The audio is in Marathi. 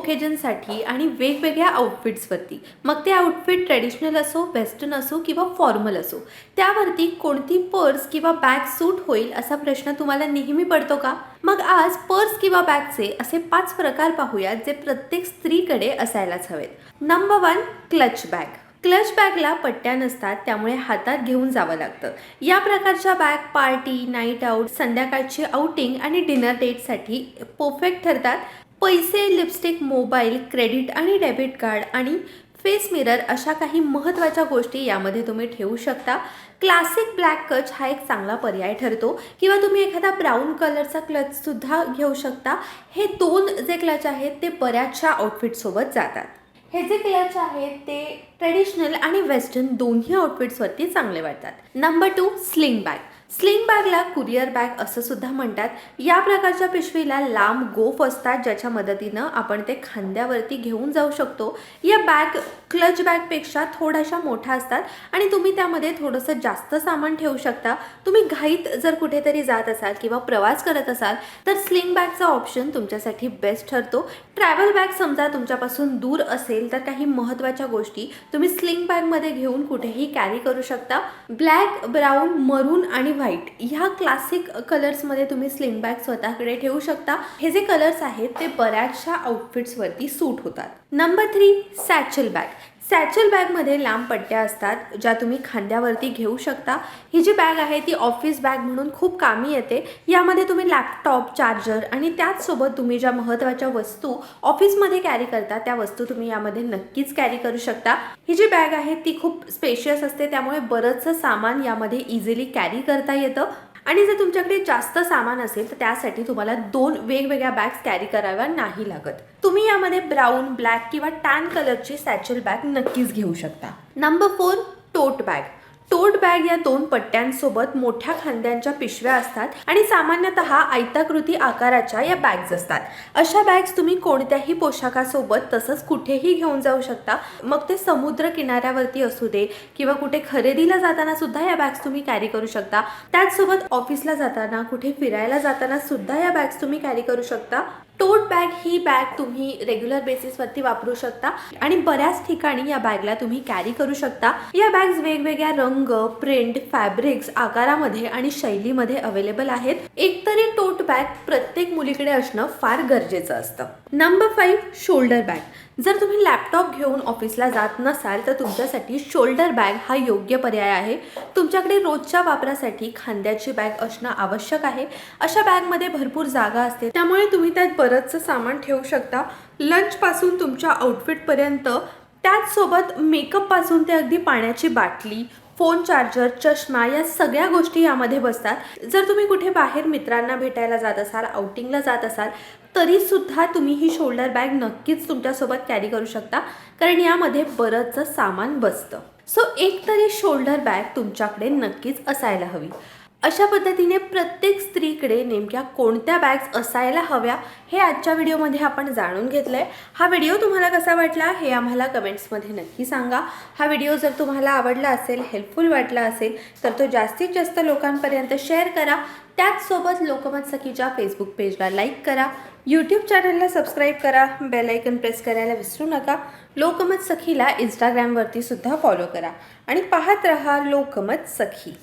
ओकेजनसाठी आणि वेगवेगळ्या आउटफिट्सवरती मग ते आउटफिट ट्रेडिशनल असो वेस्टर्न असो किंवा फॉर्मल असो त्यावरती कोणती पर्स किंवा बॅग सूट होईल असा प्रश्न तुम्हाला नेहमी पडतो का? मग आज पर्स किंवा बॅगचे असे पाच प्रकार पाहूयात जे प्रत्येक स्त्रीकडे असायलाच हवेत. Number one clutch bag clutch बॅगला पट्ट्या नसतात त्यामुळे हातात घेऊन जावं लागतं. या प्रकारच्या बॅग पार्टी नाईट आऊट संध्याकाळची आउटिंग आणि डिनर डेटसाठी परफेक्ट ठरतात. पैसे लिपस्टिक मोबाईल क्रेडिट आणि डेबिट कार्ड आणि फेस मिरर अशा काही महत्त्वाच्या गोष्टी यामध्ये तुम्ही ठेवू शकता. क्लासिक ब्लॅक कच हा एक चांगला पर्याय ठरतो किंवा तुम्ही एखादा ब्राऊन कलरचा क्लचसुद्धा घेऊ शकता. हे दोन जे क्लच आहेत ते बऱ्याचशा आउटफिटसोबत जातात. हे जे क्लच आहेत ते ट्रेडिशनल आणि वेस्टर्न दोन्ही आउटफिट्सवरती चांगले वाटतात. Number two sling bag sling बॅगला कुरिअर बॅग असं सुद्धा म्हणतात. या प्रकारच्या पिशवीला लांब गोफ असतात ज्याच्या मदतीनं आपण ते खांद्यावरती घेऊन जाऊ शकतो. या बॅग क्लच बॅगपेक्षा थोड्याशा मोठ्या असतात आणि तुम्ही त्यामध्ये थोडंसं जास्त सामान ठेवू शकता. तुम्ही घाईत जर कुठेतरी जात असाल किंवा प्रवास करत असाल तर स्लिंग बॅगचा ऑप्शन तुमच्यासाठी बेस्ट ठरतो. ट्रॅव्हल बॅग समजा तुमच्यापासून दूर असेल तर काही महत्त्वाच्या गोष्टी तुम्ही स्लिंग बॅगमध्ये घेऊन कुठेही कॅरी करू शकता. ब्लॅक ब्राऊन मरून आणि व्हाईट ह्या क्लासिक कलर्समध्ये तुम्ही स्लिंग बॅग स्वतःकडे ठेवू शकता. हे जे कलर्स आहेत ते बऱ्याचशा आउटफिट्सवरती सूट होतात. Number three satchel bag satchel बॅगमध्ये लांब पट्ट्या असतात ज्या तुम्ही खांद्यावरती घेऊ शकता. ही जी बॅग आहे ती ऑफिस बॅग म्हणून खूप कामी येते. यामध्ये तुम्ही लॅपटॉप चार्जर आणि त्याचसोबत तुम्ही ज्या महत्त्वाच्या वस्तू ऑफिसमध्ये कॅरी करता त्या वस्तू तुम्ही यामध्ये नक्कीच कॅरी करू शकता. ही जी बॅग आहे ती खूप स्पेशियस असते त्यामुळे बरंचसं सामान यामध्ये इझिली कॅरी करता येतं. आणि जर तुमच्याकडे जास्त सामान असेल तर त्यासाठी तुम्हाला दोन वेगवेगळ्या बॅग्स कॅरी कराव्या नाही लागत. तुम्ही यामध्ये ब्राऊन ब्लॅक किंवा टॅन कलरची सॅचल बॅग नक्कीच घेऊ शकता. Number four tote bag tote bag या दोन पट्ट्यांसोबत मोठ्या खांद्यांच्या पिशव्या असतात आणि सामान्यतः आयताकृती आकाराच्या या बॅग्स असतात. अशा बॅग्स तुम्ही कोणत्याही पोशाखासोबत तसंच कुठेही घेऊन जाऊ शकता. मग ते समुद्र किनाऱ्यावरती असू दे किंवा कुठे खरेदीला जाताना सुद्धा या बॅग्स तुम्ही कॅरी करू शकता. त्याचसोबत ऑफिसला जाताना कुठे फिरायला जाताना सुद्धा या बॅग्स तुम्ही कॅरी करू शकता. टोट बॅग ही बॅग तुम्ही रेग्युलर बेसिसवरती वापरू शकता आणि बऱ्याच ठिकाणी या बॅगला तुम्ही कॅरी करू शकता. या बॅग्स वेगवेगळ्या रंग प्रिंट फॅब्रिक्स आकारामध्ये आणि शैलीमध्ये अवेलेबल आहेत. एकतरी टोट बॅग प्रत्येक मुलीकडे असणं फार गरजेचं असतं. नंबर फाईव्ह शोल्डर बॅग जर तुम्ही लॅपटॉप घेऊन ऑफिसला जात नसाल तर तुमच्यासाठी शोल्डर बॅग हा योग्य पर्याय आहे. तुमच्याकडे रोजच्या वापरासाठी खांद्याची बॅग असणं आवश्यक आहे. अशा बॅगमध्ये भरपूर जागा असते. त्यामुळे तुम्ही त्यात बरंचसं सामान ठेवू शकता. लंचपासून तुमच्या आउटफिटपर्यंत त्याचसोबत मेकअपपासून ते अगदी पाण्याची बाटली फोन चार्जर चष्मा या सगळ्या गोष्टी यामध्ये बसतात. जर तुम्ही कुठे बाहेर मित्रांना भेटायला जात असाल आउटिंगला जात असाल तरीसुद्धा तुम्ही ही शोल्डर बॅग नक्कीच तुमच्यासोबत कॅरी करू शकता. कारण यामध्ये बरंचसं सामान बसतं. सो एक तरी शोल्डर बॅग तुमच्याकडे नक्कीच असायला हवी. अशा पद्धतीने प्रत्येक स्त्रीकडे नेमक्या कोणत्या बॅग्स असायला हव्या हे आजच्या व्हिडिओमध्ये आपण जाणून घेतलं आहे हा व्हिडिओ तुम्हाला कसा वाटला हे आम्हाला कमेंट्समध्ये नक्की सांगा. हा व्हिडिओ जर तुम्हाला आवडला असेल हेल्पफुल वाटला असेल तर तो जास्तीत जास्त लोकांपर्यंत शेअर करा. त्याचसोबत लोकमत सखीच्या फेसबुक पेजला लाईक करा. यूट्यूब चॅनलला सबस्क्राईब करा. बेल आयकन प्रेस करायला विसरू नका. लोकमत सखीला इंस्टाग्रामवरती सुद्धा फॉलो करा. आणि पाहत रहा लोकमत सखी.